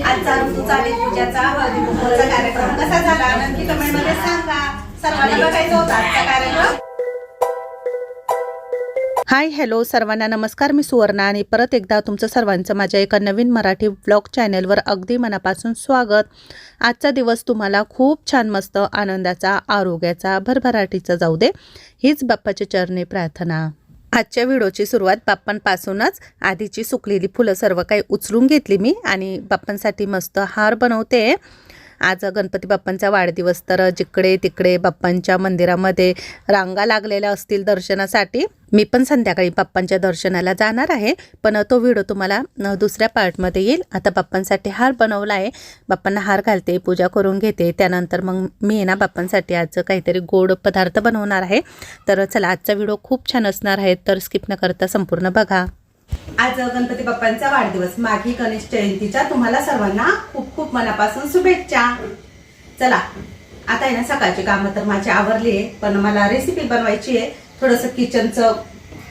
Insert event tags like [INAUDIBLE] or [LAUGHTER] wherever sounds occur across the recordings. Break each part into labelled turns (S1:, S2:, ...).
S1: आजचा ऋतू चालेल पूजाचा हळदी कार्यक्रम कसा झाला? नक्की कमेंटमध्ये सांगा. सर्वांना बघायचा होता आजचा कार्यक्रम.
S2: हाय हॅलो सर्वांना नमस्कार. मी सुवर्णा आणि परत एकदा तुमचं सर्वांचं माझ्या एका नवीन मराठी ब्लॉग चॅनलवर अगदी मनापासून स्वागत. आजचा दिवस तुम्हाला खूप छान मस्त आनंदाचा आरोग्याचा भरभराटीचा जाऊ दे. हीच बाप्पाच्या चरणी प्रार्थना. आजच्या व्हिडिओची सुरुवात बाप्पांपासूनच. आधीची सुकलेली फुलं सर्व काही उचलून घेतली मी आणि बाप्पांसाठी मस्त हार बनवते. आज गणपती बाप्पांचा वाढदिवस तर जिकडे तिकडे बाप्पांच्या मंदिरामध्ये रांगा लागलेल्या असतील दर्शनासाठी मी पण संध्याकाळी बाप्पांच्या दर्शनाला जाणार आहे. पण तो व्हिडिओ तुम्हाला दुसऱ्या पार्टमध्ये येईल. आता बाप्पांसाठी हार बनवला आहे. बाप्पांना हार घालते पूजा करून घेते. त्यानंतर मग मी आहे ना बाप्पांसाठी आज काहीतरी गोड पदार्थ बनवणार आहे. तर चला आजचा व्हिडिओ खूप छान असणार आहे. तर स्किप न करता संपूर्ण बघा.
S1: आज गणपती बाप्पांचा वाढदिवस. माघी गणेश जयंतीच्या तुम्हाला सर्वांना खूप खूप मनापासून शुभेच्छा. चला आता आहे ना सकाळची कामं तर माझी आवरली आहे पण मला रेसिपी बनवायची आहे. थोडंसं किचनचं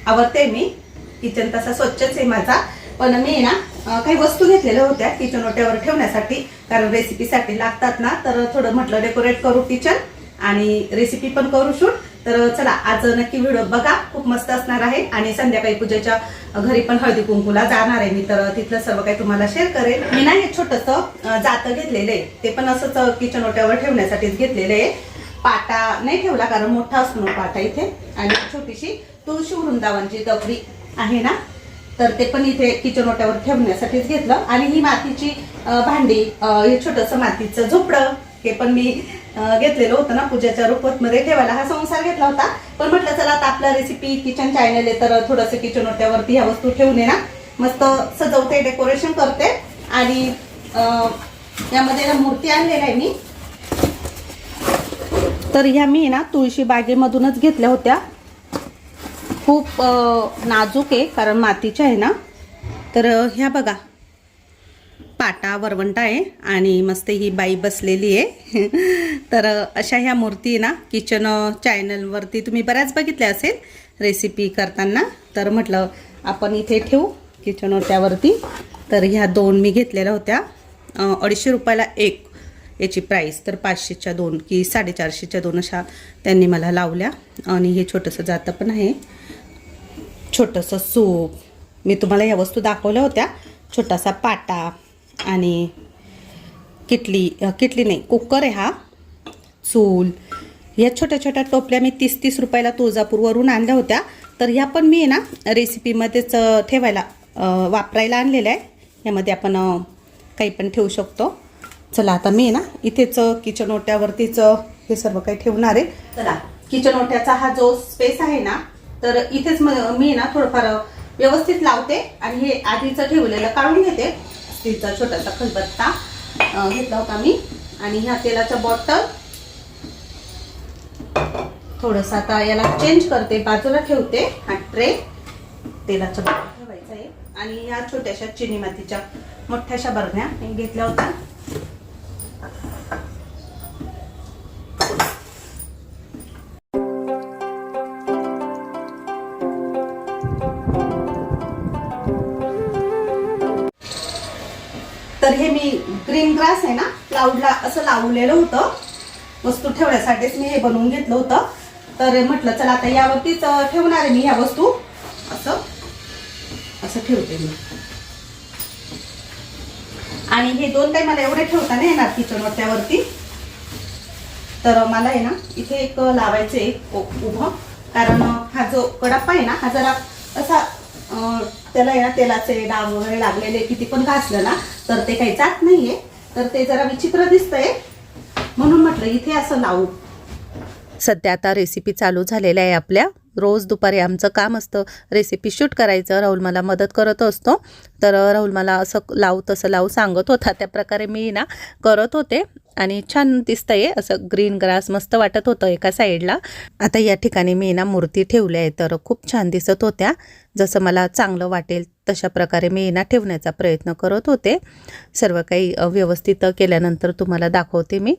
S1: आवरते मी. किचन तसा स्वच्छच आहे माझा. पण मी आहे ना काही वस्तू घेतलेल्या होत्या किचन ओट्यावर ठेवण्यासाठी. कारण रेसिपीसाठी लागतात ना तर थोडं म्हटलं डेकोरेट करू किचन आणि रेसिपी पण करू शूट तर चला आज नक्की व्हिडिओ बघा. खूप मस्त असणार आहे. आणि संध्याकाळी पूजेच्या घरी पण हळदी कुंकूला जाणार आहे मी. तर तिथलं सर्व काही तुम्हाला शेअर करेल. मी ना हे छोटस जातं घेतलेलं आहे. ते पण असंच किचन ओट्यावर ठेवण्यासाठीच घेतलेलं आहे. पाटा नाही ठेवला कारण मोठा असतो पाटा इथे. आणि छोटीशी तुळशी वृंदावनची दगडी आहे ना. तर ते पण इथे किचन ओट्यावर ठेवण्यासाठीच घेतलं. आणि ही मातीची भांडी हे छोटस मातीचं झोपडं हे पण मी घेतलेलं होतं ना पूजेच्या रूपात मध्ये ठेवायला हा संसार घेतला होता. पण म्हटलं चला आता आपला रेसिपी किचन चॅनल आहे तर थोडंसं किचन ओट्यावरती ह्या वस्तू ठेवून आहे ना मस्त सजवते डेकोरेशन करते. आणि यामध्ये ना मूर्ती आणलेल्या आहे मी. तर ह्या मी ना तुळशी बागेमधूनच घेतल्या होत्या. खूप नाजूक आहे कारण मातीच्या आहे ना. तर ह्या बघा. पाटा वरवंटा आहे आणि मस्त ही बाई बसलेली आहे. [LAUGHS] तर अशा ह्या मूर्ती ना किचन चॅनलवरती तुम्ही बऱ्याच बघितल्या असेल रेसिपी करताना. तर म्हटलं आपण इथे ठेवू किचन ओट्यावरती. तर ह्या दोन मी घेतलेल्या होत्या. अडीचशे रुपयाला एक याची प्राईस तर पाचशेच्या दोन की साडेचारशेच्या दोन अशा त्यांनी मला लावल्या. आणि हे छोटंसं जातं पण आहे. छोटंसं सूप. मी तुम्हाला ह्या वस्तू दाखवल्या होत्या. छोटासा पाटा. आणि किटली किटली नाही कुकर आहे हा. चूल. या छोट्या छोट्या टोपल्या मी तीस तीस रुपयाला तुळजापूरवरून आणल्या होत्या. तर ह्या पण मी आहे ना रेसिपीमध्येच ठेवायला वापरायला आणलेल्या आहे. ह्यामध्ये आपण काही पण ठेवू शकतो. चला आता मी आहे ना इथेच किचन ओट्यावरतीच हे सर्व काही ठेवणार आहे. चला किचन ओट्याचा हा जो स्पेस आहे ना तर इथेच मी ना थोडंफार व्यवस्थित लावते आणि हे आधीचं ठेवलेलं काढून घेते. स्टीलचा छोटासा खलबत्ता घेतला होता मी. आणि ह्या तेलाचा बॉटल थोडस आता याला चेंज करते बाजूला ठेवते हा ट्रे तेलाचा बॉटल ठेवायचा आहे. आणि ह्या छोट्याशा चिनी मातीच्या मोठ्याशा बरण्या घेतल्या होत्या. तर हे मी ग्रीन ग्रास आहे ना क्लाउडला असं लावलेलं होतं. वस्तू ठेवण्यासाठीच मी हे बनवून घेतलं होतं. तर म्हटलं चला आता यावरतीच ठेवणार आहे मी ह्या वस्तू. असं असं ठेवते मी. आणि हे दोन काही मला एवढे ठेवता नाही येणार किचन त्यावरती तर मला आहे ना इथे एक लावायचं आहे उभं. कारण हा जो कडाप्पा आहे ना हा जरा असा त्याला या ना तेलाचे डाग वगैरे लागलेले किती पण घासलं ना तर ते काही जात नाहीये. तर ते जरा विचित्र दिसतंय. म्हणून म्हटलं इथे असं लावू.
S2: सध्या आता रेसिपी चालू झालेल्या आहे आपल्या. रोज दुपारी आमचं काम असतं रेसिपी शूट करायचं. राहुल मला मदत करत असतो. तर राहुल मला असं लावू तसं लावू सांगत होता. त्या प्रकारे मी ना करत होते. आणि छान दिसतंय असं ग्रीन ग्रास मस्त वाटत होतं एका साईडला आता या ठिकाणी मी ना मूर्ती ठेवल्या आहे तर खूप छान दिसत होत्या. जसं मला चांगलं वाटेल तशा प्रकारे मी ना ठेवण्याचा प्रयत्न करत होते. सर्व काही व्यवस्थित केल्यानंतर तुम्हाला दाखवते मी.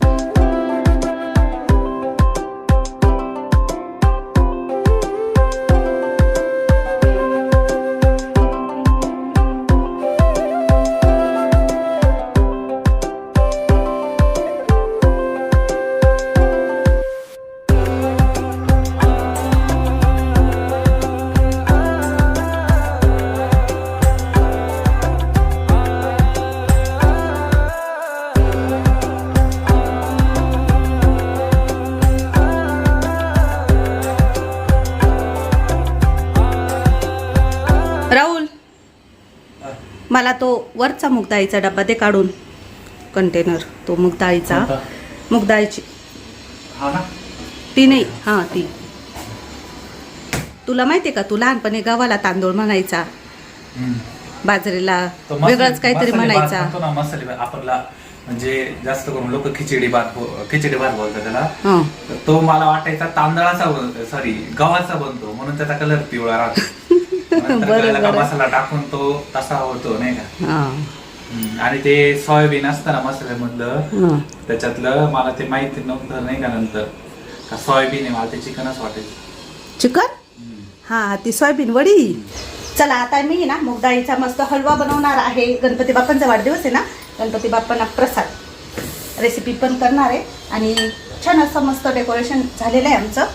S1: वरचा मुगदाळीचा डब्बा दे काढून. कंटेनर तो मुगदाळीचा? मुगदाळीची
S3: हा ना?
S1: ती नाही हां ती. तुला माहिती आहे का तू लहानपणी गव्हाला तांदूळ म्हणायचा. बाजरीला
S3: तो
S1: वेगळाच काहीतरी म्हणायचा.
S3: म्हणजे जास्त करून लोक खिचडी भात खिचडी भात बोलतात त्याला. तो मला वाटायचा तांदळाचा सॉरी गव्हाचा बनतो. म्हणून त्याचा कलर पिवळा राहतो. [LAUGHS] मसाला टाकून तो तसा होतो नाही का. आणि ते सोयाबीन असतं ना मसाल्यामधलं त्याच्यातलं मला ते माहिती नव्हतं नाही का नंतर. का सोयाबीन आहे मला ते चिकनच वाटायचं.
S1: चिकन? हा ती सोयाबीन वडी. चला आता मी ना मूग डाळीचा मस्त हलवा बनवणार आहे. गणपती बाप्पांचा वाढदिवस आहे ना गणपती बाप्पांना प्रसाद. रेसिपी पण करणार आहे. आणि छान असं मस्त डेकोरेशन झालेलं आहे आमचं.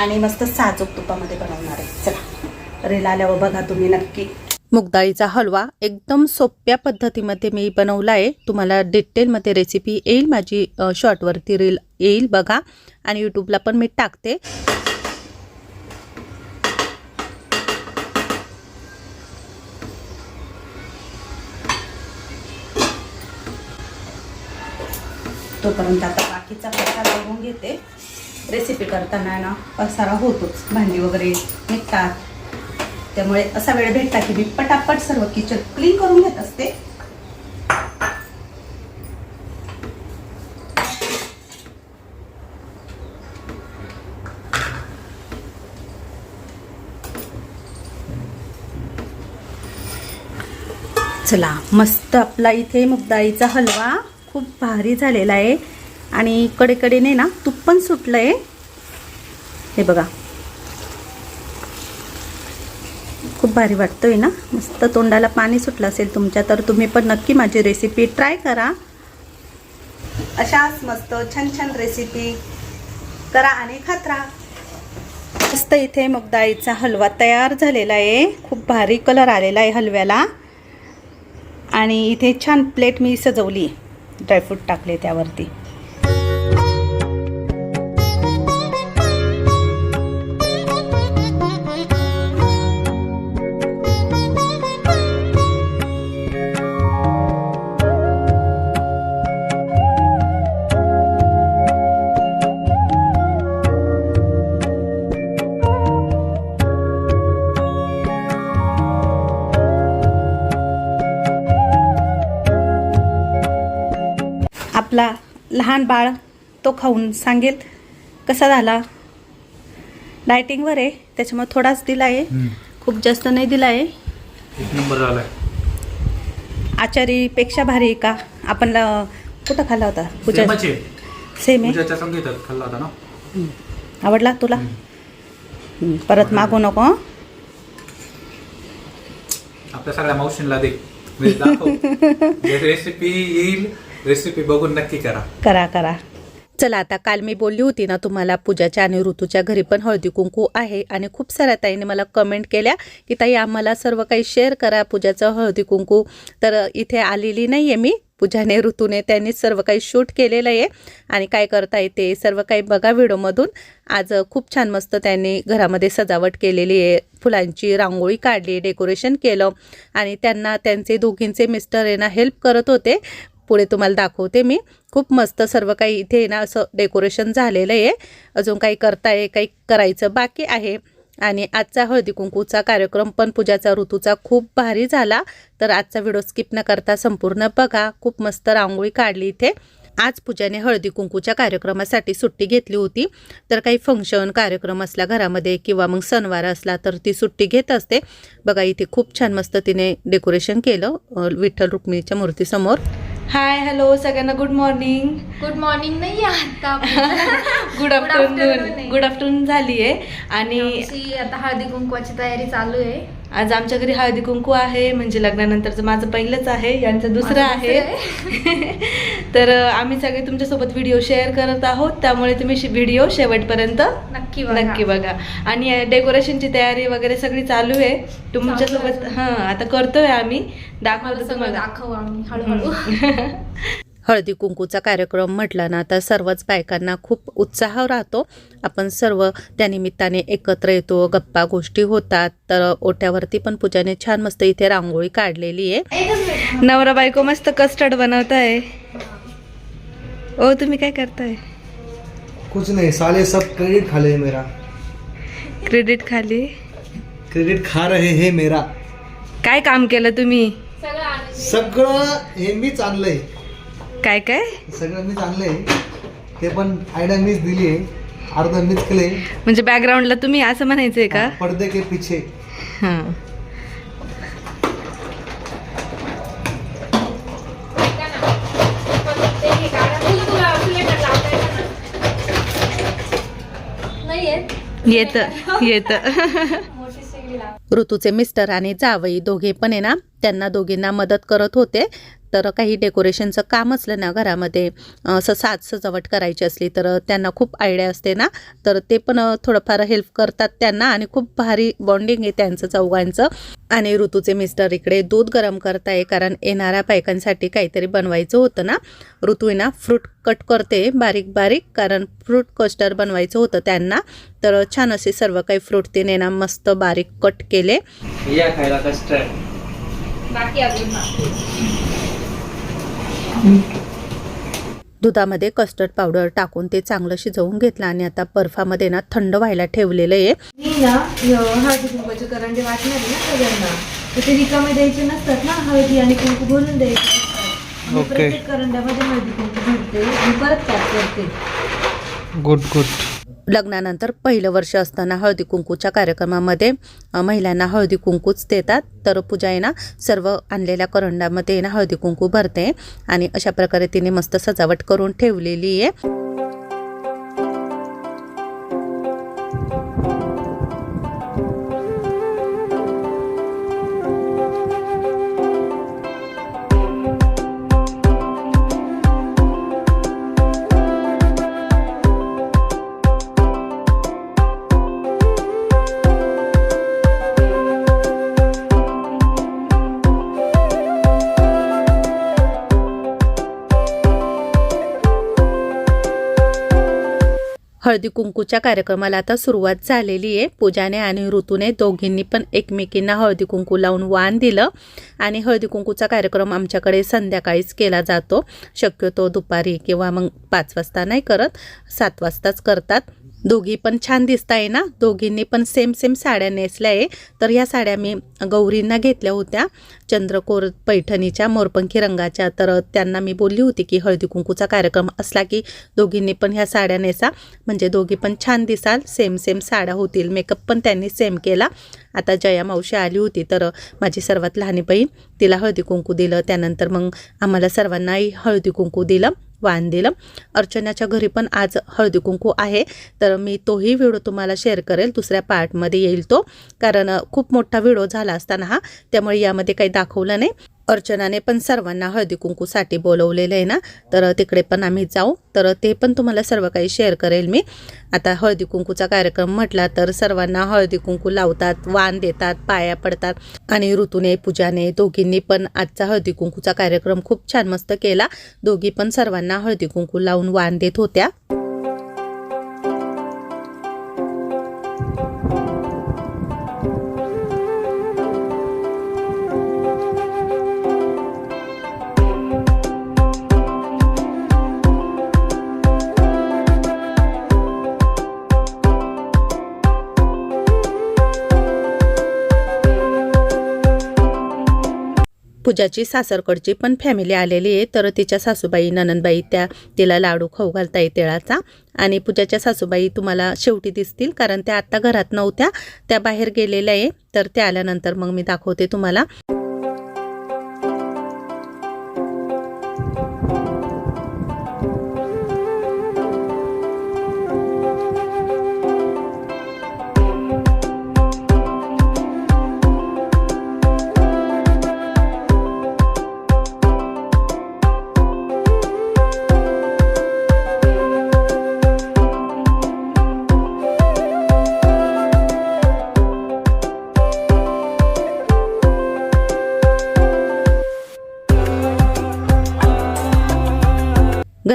S1: आणि मस्त साजूक तुपामध्ये बनवणार आहे. चला रेल आल्यावर बघा तुम्ही नक्की.
S2: मुगडाळीचा हलवा एकदम सोप्या पद्धतीमध्ये मी बनवला आहे. तुम्हाला डिटेलमध्ये रेसिपी येईल माझी शॉर्टवरती रील येईल बघा. आणि यूट्यूबला पण मी टाकते.
S1: तोपर्यंत आता बाकीचा पसारा बघून घेते. रेसिपी करताना ना पसारा होतोच भांडी वगैरे निघतात. त्यामुळे असा वेळ भेटला की मी पटापट सर्व किचन क्लीन करून घेत असते. चला मस्त आपला इथे मुगडाळीचा हलवा खूप भारी झालेला आहे. आणि कडेकडेने ना तूप पण सुटलं आहे हे बघा. खूप भारी वाटतोय ना? मस्त तोंडाला पाणी सुटलं असेल तुमच्या तर तुम्ही पण नक्की माझी रेसिपी ट्राय करा. अशाच मस्त छान छान रेसिपी करा आणि खात राहा. मस्त इथे मुगडाळीचा हलवा तयार झालेला आहे. खूप भारी कलर आलेला आहे हलव्याला. आणि इथे छान प्लेट मी सजवली. ड्रायफ्रूट टाकले त्यावरती. लहान बाळ तो खाऊन सांगेल कसा झाला? डायटिंगवर आहे त्याच्यामुळे थोडाच दिला आहे खूप जास्त नाही दिला आहे
S3: नंबर
S1: आचारीपेक्षा भारी आहे का? आपण कुठं खाल्ला होता? पूजा. सेम आहे.
S3: पूजाच्या संगीतात खाल्ला होता ना?
S1: आवडला तुला? परत मागू नको?
S3: आपल्या सगळ्या मावशींना दे. रेसिपी [LAUGHS] येईल. रेसिपी बघून नक्की करा.
S1: करा करा.
S2: चला आता काल मी बोलली होती ना तुम्हाला पूजाच्या आणि ऋतूच्या घरी पण हळदी कुंकू आहे आणि खूप साऱ्या ताईने मला कमेंट केल्या की ताई आम्हाला सर्व काही शेअर करा पूजाचं हळदी कुंकू. तर इथे आलेली नाही आहे मी. पूजाने ऋतूने त्यांनी सर्व काही शूट केलेलं आहे. आणि काय करता येते सर्व काही बघा व्हिडिओमधून. आज खूप छान मस्त त्यांनी घरामध्ये सजावट केलेली आहे. फुलांची रांगोळी काढली डेकोरेशन केलं. आणि त्यांना त्यांचे दोघींचे मिस्टर आहे ना हेल्प करत होते. पुढे तुम्हाला दाखवते मी. खूप मस्त सर्व काही इथे ना असं डेकोरेशन झालेलं आहे. अजून काही करताय काही करायचं बाकी आहे. आणि आजचा हळदी कुंकूचा कार्यक्रम पण पूजाचा ऋतूचा खूप भारी झाला. तर आजचा व्हिडिओ स्किप न करता संपूर्ण बघा. खूप मस्त रांगोळी काढली इथे. आज पूजाने हळदी कुंकूच्या कार्यक्रमासाठी सुट्टी घेतली होती. तर काही फंक्शन कार्यक्रम असला घरामध्ये किंवा मग सणवार असला तर ती सुट्टी घेत असते. बघा इथे खूप छान मस्त तिने डेकोरेशन केलं विठ्ठल रुक्मिणीच्या मूर्तीसमोर.
S1: हाय हॅलो सगळ्यांना गुड मॉर्निंग
S4: गुड मॉर्निंग नाही आता
S1: गुड आफ्टरनून. गुड आफ्टरनून झाली आहे. आणि
S4: आता हळदी कुंकवाची तयारी चालू आहे.
S1: आज आमच्या घरी हळदी कुंकू आहे म्हणजे लग्नानंतरचं माझं पहिलंच आहे यांचं दुसरं [LAUGHS] आहे. तर आम्ही सगळे तुमच्यासोबत व्हिडिओ शेअर करत आहोत त्यामुळे तुम्ही व्हिडिओ शेवटपर्यंत
S4: नक्की.
S1: नक्की बघा. आणि डेकोरेशनची तयारी वगैरे सगळी चालू आहे. तुमच्यासोबत हां आता करतोय आम्ही. दाखवतो
S4: दाखवू आम्ही हळूहळू. [LAUGHS]
S2: हळदी कुंकूचा कार्यक्रम म्हटला ना तर सर्वच बायकांना खूप उत्साह राहतो. आपण सर्व त्यानिमित्ताने एकत्र येतो गप्पा गोष्टी होतात. तर ओट्यावरती पण पूजाने छान मस्त इथे रांगोळी काढलेली आहे.
S5: नवरा बायको मस्त कस्टर्ड बनवताय. ओ तुम्ही काय करताय?
S6: कुछ नहीं साले सब क्रेडिट खा ले मेरा.
S5: क्रेडिट खाली?
S6: क्रेडिट खा रहे हैं मेरा.
S5: काय काम केलं तुम्ही?
S6: सगळं हे मीच आणलंय.
S5: काय काय?
S6: सगळं मीच आणलंय. ते पण आयडिया मीच दिली आहे. अर्ध मीच केले
S5: म्हणजे बॅकग्राऊंडला तुम्ही असं म्हणायचंय का?
S6: पडदे के पीछे.
S5: हां.
S4: येत
S5: येत.
S2: ऋतूचे मिस्टर आणि जावई दोघे पण आहे ना त्यांना दोघींना मदत करत होते. तर काही डेकोरेशनचं काम असलं ना घरामध्ये असं साज सजावट करायची असली तर त्यांना खूप आयडिया असते ना. तर ते पण थोडंफार हेल्प करतात त्यांना आणि खूप भारी बॉन्डिंग आहे त्यांचं चौघांचं. आणि ऋतूचे मिस्टर इकडे दूध गरम करताय कारण येणाऱ्या बायकांसाठी काहीतरी बनवायचं होतं ना. ऋतू आहे ना फ्रूट कट करते बारीक बारीक कारण फ्रूट कस्टर बनवायचं होतं त्यांना. तर छान असे सर्व काही फ्रूट तिने ना मस्त बारीक कट केले.
S7: या खायला कस्टर्ड
S4: बाकी अजून
S2: दुधामध्ये कस्टर्ड पावडर टाकून ते चांगलं शिजवून घेतलं आणि आता बर्फामध्ये ना थंड व्हायला ठेवलेलं आहे.
S8: मी ना हळदी कुंकवाचे करंडे वाटणार आहे ना सगळ्यांना. तर ते रिकामे द्यायचे नसतात ना हळदी आणि कुंकू भरून द्यायचे प्रत्येक करंड्यामध्ये हळदी कुंकू भरते मी परत पॅक करते.
S6: गुड गुड
S2: लग्नानंतर पहिलं वर्ष असताना हळदी कुंकूच्या कार्यक्रमामध्ये महिलांना हळदी कुंकूच देतात. तर पूजा आहे ना सर्व आणलेल्या करंडामध्ये आहे ना हळदी कुंकू भरते. आणि अशा प्रकारे तिने मस्त सजावट करून ठेवलेली आहे. हळदी कुंकूच्या कार्यक्रमाला आता सुरुवात झालेली आहे. पूजाने आणि ऋतूने दोघींनी पण एकमेकींना हळदी कुंकू लावून वाण दिलं आणि हळदी कुंकूचा कार्यक्रम आमच्याकडे संध्याकाळीच केला जातो. शक्यतो दुपारी किंवा मग पाच वाजता नाही करत सात वाजताच करतात. दोघी पण छान दिसत आहे ना? दोघींनी पण सेम सेम साड्या नेसल्या आहे. तर ह्या साड्या मी गौरींना घेतल्या होत्या चंद्रकोर पैठणीच्या मोरपंखी रंगाच्या. तर त्यांना मी बोलली होती की हळदी कुंकूचा कार्यक्रम असला की दोघींनी पण ह्या साड्या नेसा. म्हणजे दोघी पण छान दिसाल. सेम सेम साड्या होतील. मेकअप पण त्यांनी सेम केला. आता जया मावशी आली होती. तर माझी सर्वात लहानी बहीण तिला हळदी कुंकू दिलं. त्यानंतर मग आम्हाला सर्वांनाही हळदी कुंकू दिलं. वाण दिलं अर्चनाच्या घरी पण आज हळदी कुंकू आहे. तर मी तोही व्हिडिओ तुम्हाला शेअर करेल. दुसऱ्या पार्टमध्ये येईल तो. कारण खूप मोठा व्हिडिओ झाला असताना हा. त्यामुळे यामध्ये काही दाखवलं नाही. अर्चनाने पण सर्वांना हळदी कुंकूसाठी बोलवलेलं आहे ना? तर तिकडे पण आम्ही जाऊ. तर ते पण तुम्हाला सर्व काही शेअर करेल मी. आता हळदी कुंकूचा कार्यक्रम म्हटला तर सर्वांना हळदी कुंकू लावतात वाण देतात पाया पडतात. आणि ऋतूने पूजाने दोघींनी पण आजचा हळदी कुंकूचा कार्यक्रम खूप छान मस्त केला. दोघी पण सर्वांना हळदी कुंकू लावून वाण देत होत्या. पूजाची सासरकडची पण फॅमिली आलेली आहे तर तिच्या सासूबाई ननंदबाई त्या तिला लाडू खाऊ घालताय तिळाचा आणि पूजाच्या सासूबाई तुम्हाला शेवटी दिसतील कारण त्या आत्ता घरात नव्हत्या त्या बाहेर गेलेल्या आहे तर त्या आल्यानंतर मग मी दाखवते तुम्हाला.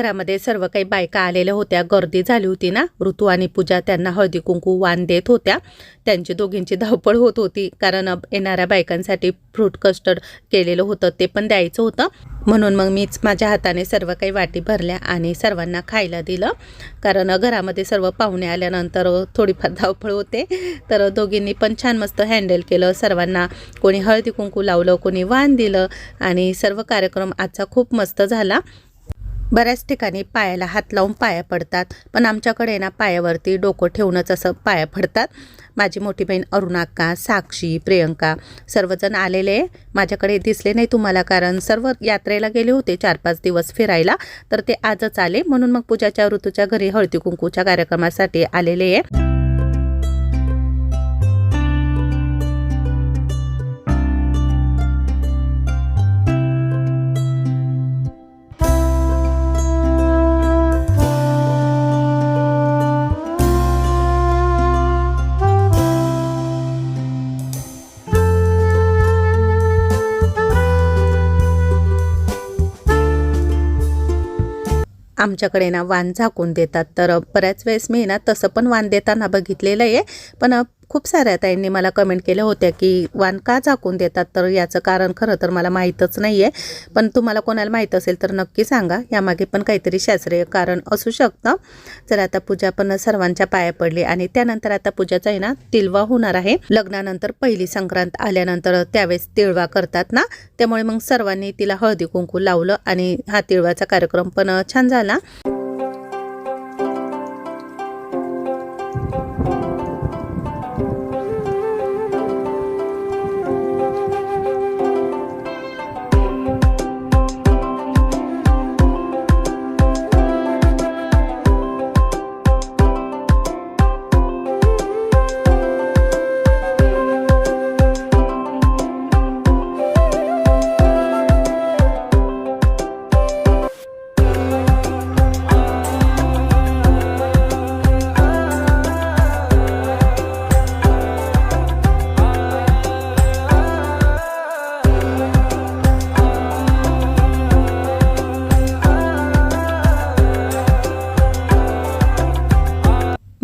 S2: घरामध्ये सर्व काही बायका आलेल्या होत्या. गर्दी झाली होती ना. ऋतू आणि पूजा त्यांना हळदी कुंकू वाण देत होत्या. त्यांची दोघींची धावपळ होत होती. कारण येणाऱ्या बायकांसाठी फ्रूट कस्टर्ड केलेलं होतं ते पण द्यायचं होतं. म्हणून मग मीच माझ्या हाताने सर्व काही वाटी भरल्या आणि सर्वांना खायला दिलं. कारण घरामध्ये सर्व पाहुणे आल्यानंतर थोडीफार धावपळ होते. तर दोघींनी पण छान मस्त हँडल केलं. सर्वांना कोणी हळदी कुंकू लावलं कोणी वाण दिलं आणि सर्व कार्यक्रम आजचा खूप मस्त झाला. बऱ्याच ठिकाणी पायाला हात लावून पाया पडतात पण आमच्याकडे ना पायावरती डोकं ठेवूनच असं पाया पडतात. माझी मोठी बहीण अरुणाक्का साक्षी प्रियंका सर्वजण आलेले माझ्याकडे दिसले नाही तुम्हाला कारण सर्व यात्रेला गेले होते चार पाच दिवस फिरायला तर ते आजच आले. म्हणून मग पूजाच्या ऋतूच्या घरी हळदी कुंकूच्या कार्यक्रमासाठी आलेले आहे. आमच्याकडे ना वाण झाकून देतात. तर बऱ्याच वेळेस मी ना तसं पण वाण देताना बघितलेलं आहे. पण खूप साऱ्या ताईंनी मला कमेंट केल्या होत्या की वाण का झाकून देतात? तर याचं कारण खरं तर मला माहीतच नाही आहे पण तुम्हाला कोणाला माहीत असेल तर नक्की सांगा. यामागे पण काहीतरी शास्त्रीय कारण असू शकतं. तर आता पूजा पण सर्वांच्या पाया पडली आणि त्यानंतर आता पूजाचा आहे ना तिलवा होणार आहे. लग्नानंतर पहिली संक्रांत आल्यानंतर त्यावेळेस तिळवा करतात ना? त्यामुळे मग सर्वांनी तिला हळदी कुंकू लावलं आणि हा तिळवाचा कार्यक्रम पण छान झाला.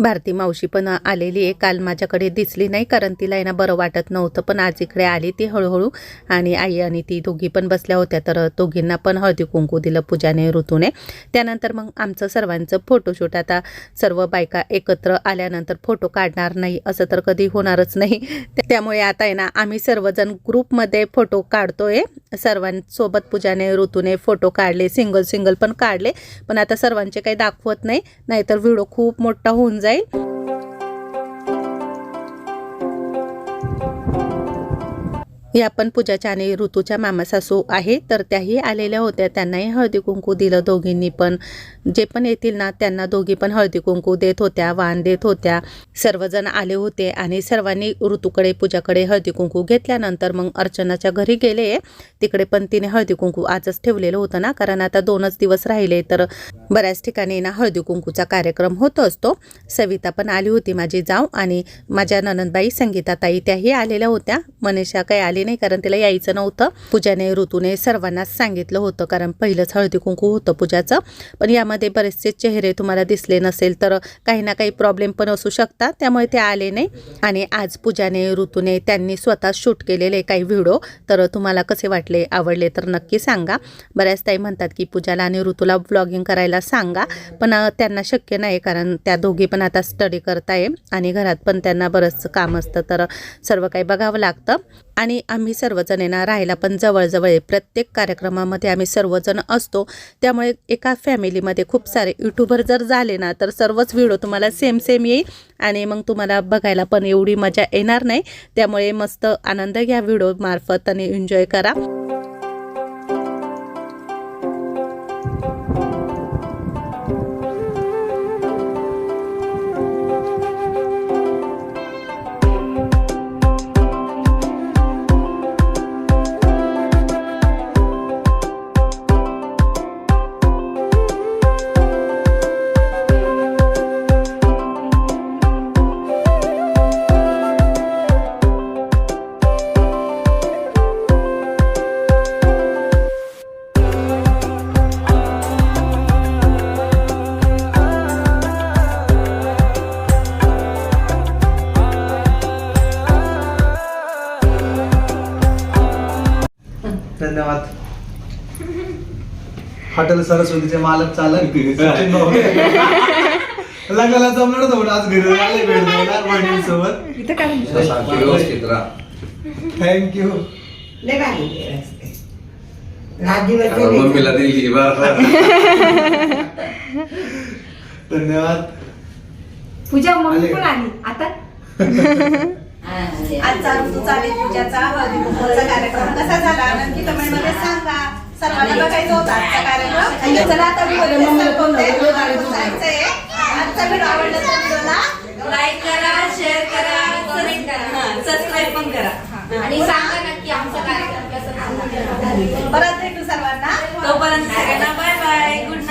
S2: भारती मावशी पण आलेली आहे. काल माझ्याकडे दिसली नाही कारण तिला आहे ना बरं वाटत नव्हतं पण आज इकडे आली ती हळूहळू. आणि आई आणि ती दोघी पण बसल्या होत्या तर दोघींना पण हळदी कुंकू दिलं पूजाने ऋतूने. त्यानंतर मग आमचं सर्वांचं फोटोशूट आता सर्व बायका एकत्र आल्यानंतर फोटो काढणार नाही असं तर कधी होणारच नाही. त्यामुळे आता आहे ना आम्ही सर्वजण ग्रुपमध्ये फोटो काढतोय. सर्वांसोबत पूजाने ऋतूने फोटो काढले सिंगल सिंगल पण काढले. पण आता सर्वांचे काही दाखवत नाही. नाहीतर व्हिडिओ खूप मोठा होऊन जाईल. design या पण पूजाच्या आणि ऋतूच्या मामा सासू आहे तर त्याही आलेल्या होत्या. त्यांनाही हळदी कुंकू दिलं दोघींनी पण. जे पण येतील ना त्यांना दोघी पण हळदी कुंकू देत होत्या वाण देत होत्या. सर्वजण आले होते आणि सर्वांनी ऋतूकडे पूजाकडे हळदी कुंकू घेतल्यानंतर मग अर्चनाच्या घरी गेले. तिकडे पण तिने हळदी कुंकू आजच ठेवलेलं होतं ना कारण आता दोनच दिवस राहिले. तर बऱ्याच ठिकाणी ना हळदी कुंकूचा कार्यक्रम होत असतो. सविता पण आली होती माझी जाऊ आणि माझ्या ननंदबाई संगीताताई त्याही आलेल्या होत्या. मनीषा काही आली नाही कारण तिला यायचं नव्हतं. पूजाने ऋतूने सर्वांनाच सांगितलं होतं कारण पहिलंच हळदी कुंकू होतं पूजाचं. पण यामध्ये बरेचसे चेहरे तुम्हाला दिसले नसेल तर काही ना काही प्रॉब्लेम पण असू शकतात. त्यामुळे ते आले नाही. आणि आज पूजाने ऋतूने त्यांनी स्वतः शूट केलेले काही व्हिडिओ तर तुम्हाला कसे वाटले आवडले तर नक्की सांगा. बऱ्याच ताई म्हणतात की पूजाला आणि ऋतूला ब्लॉगिंग करायला सांगा. पण त्यांना शक्य नाही कारण त्या दोघी पण आता स्टडी करताय. आणि घरात पण त्यांना बरंच काम असतं तर सर्व काही बघावं लागतं. आणि आम्ही सर्वजण येणार राहायला पण जवळजवळ आहे. प्रत्येक कार्यक्रमामध्ये आम्ही सर्वजण असतो. त्यामुळे एका फॅमिलीमध्ये खूप सारे यूट्यूबर जर झाले ना तर सर्वच व्हिडिओ तुम्हाला सेम सेम येईल आणि मग तुम्हाला बघायला पण एवढी मजा येणार नाही. त्यामुळे मस्त आनंद घ्या व्हिडिओमार्फत आणि एन्जॉय करा.
S6: सरस्वतीचे मालक चालक सचिन भाऊ लग्नाला जमलं नव्हतं पण आज घरी आले भेट द्यायला वडिलांसोबत.
S5: इथं काय
S9: व्यवस्थित राहा.
S6: थँक्यू
S9: मम्मीला दिली
S6: धन्यवाद.
S8: पूजा मम्मी. पण आली. आता?
S1: आजचा ऋतू चालेल पूजाचा. हळदी कुंकवाचा कार्यक्रम कसा झाला? नक्की कमेंटमध्ये सांगा. सर्वांना बघायचा होता कार्यक्रम. चला आता आजचा व्हिडिओ म्हणजे आवडला तर
S4: लाईक करा शेअर करा कमेंट करा.
S1: सबस्क्राईब पण करा.
S4: आणि सांगा नक्की आमचा कार्यक्रम कसा
S1: परत भेटू सर्वांना. तोपर्यंत सगळ्यांना बाय बाय गुड